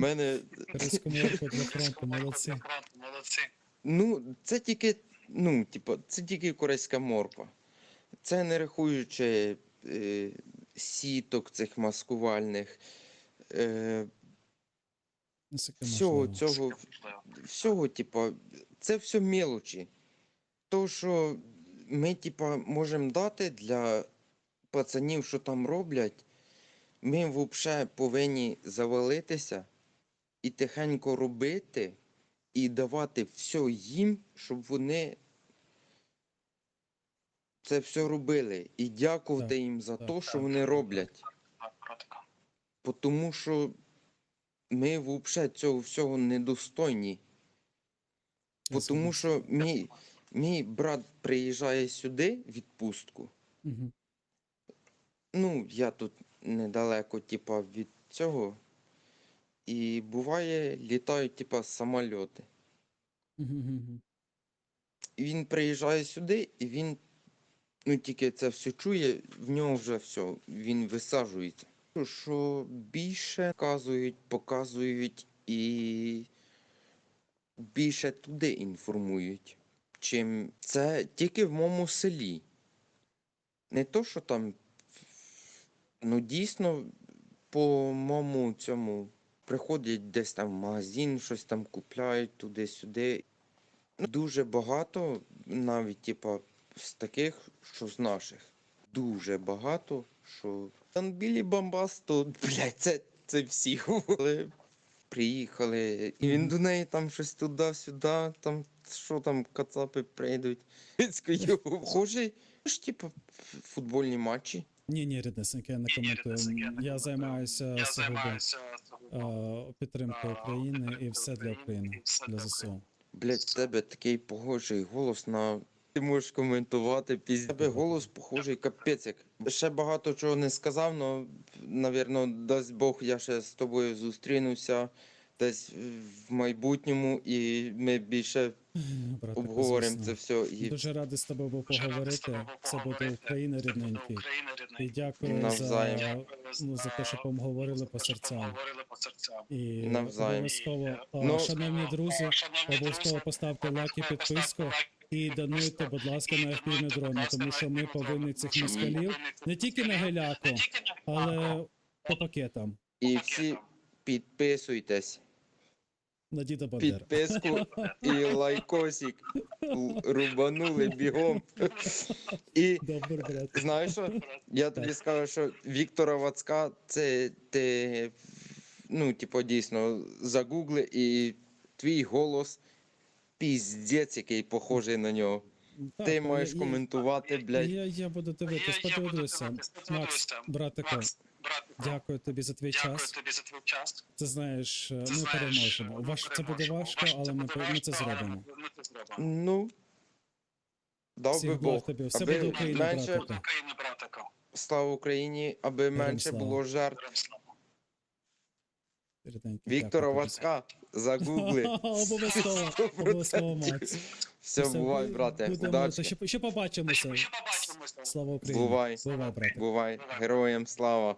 мене. Корейську для фронту, молодці. Молодці. Ну, це тільки, ну, типу, це тільки корейська морква. Це не рахуючи е, сіток цих маскувальних. Е, всього цього, всього, типу, це все мелочі. То, що ми, типу, можемо дати для пацанів, що там роблять, ми взагалі повинні завалитися і тихенько робити, і давати все їм, щоб вони це все робили. І дякувати Так, їм за те, що так. вони роблять. Тому що ми взагалі цього всього недостойні. Тому що мій, мій брат приїжджає сюди в відпустку. Мгм. Ну, я тут недалеко, типа, від цього. І буває, літають, типа, самольоти. Мгм. І він приїжджає сюди, і він, ну тільки це все чує, в нього вже все, він висаджується. Що більше показують, показують і більше туди інформують, чим це тільки в моєму селі. Не то, що там, ну дійсно, по моєму цьому приходять десь там в магазин, щось там купляють туди-сюди. Ну, Дуже багато, навіть типа, з таких, що з наших. Дуже багато, що. Там білі бамбас, то, блядь, це, це всі говорили. Приїхали, і він до неї там щось туди-сюди, там що там кацапи прийдуть. Скажу, Хожий, ж типу футбольні матчі. Ні, ні, ріднесеньки, я не коментую. я займаюся Я займаюся е, підтримкою а, України і все для України, для ЗСУ. Блять, в тебе такий похожий голос на. Ти можеш коментувати пізніше. Тебе голос похожий, капець як. Ще багато чого не сказав, але, навірно, дасть Бог, я ще з тобою зустрінуся десь в майбутньому, і ми більше Братику, обговоримо звісно. це все. І Дуже радий з тобою був поговорити. Це буде. Україна рідненький. І дякую Навзаєм. за, ну, за те, що поговорили по серцям. по серцям. І Навзаєм. обов'язково, а, Ну, шановні друзі, обов'язково поставте лайк і підписку. І донуйте, будь ласка, на FPV дрони, тому що ми повинні цих москалів не тільки на геляку, але по пакетам і всі підписуйтесь. На діда Бандера. Підписку і лайкосик. Рубанули бігом. І Добре, брат. знаєш що? Я тобі скажу, що Віктора Вацка це ти, ну, типу, дійсно, загугли і твій голос піздець, який похожий на нього. Так, Ти маєш я- коментувати, блядь. Я, я буду дивитись, Я- я буду подивлюся. дивитись, Макс, братику, Макс, братику, дякую тобі за твій дякую час. тобі за твій час. Ти знаєш, Ти ми знаєш, переможемо. ми Ваш це буде переможемо. важко, Важко але це ми, буде ми це важко, але зробимо. Ми це зробимо. Ну. Дав би благ Бог. тобі. Все аби буде Україна, менше, братику. Україна, братику. слава Україні, аби менше слава. було жертв. Героям слава. Віктора дякую тобі. Вацка, загугли. Обов'язково, обов'язково, Макс. Все, бувай, брате. будемо- Удачі. Ще, ще побачимося. Ще побачимося. Слава Україні. Бувай. Бувай, брате. Бувай. Героям слава.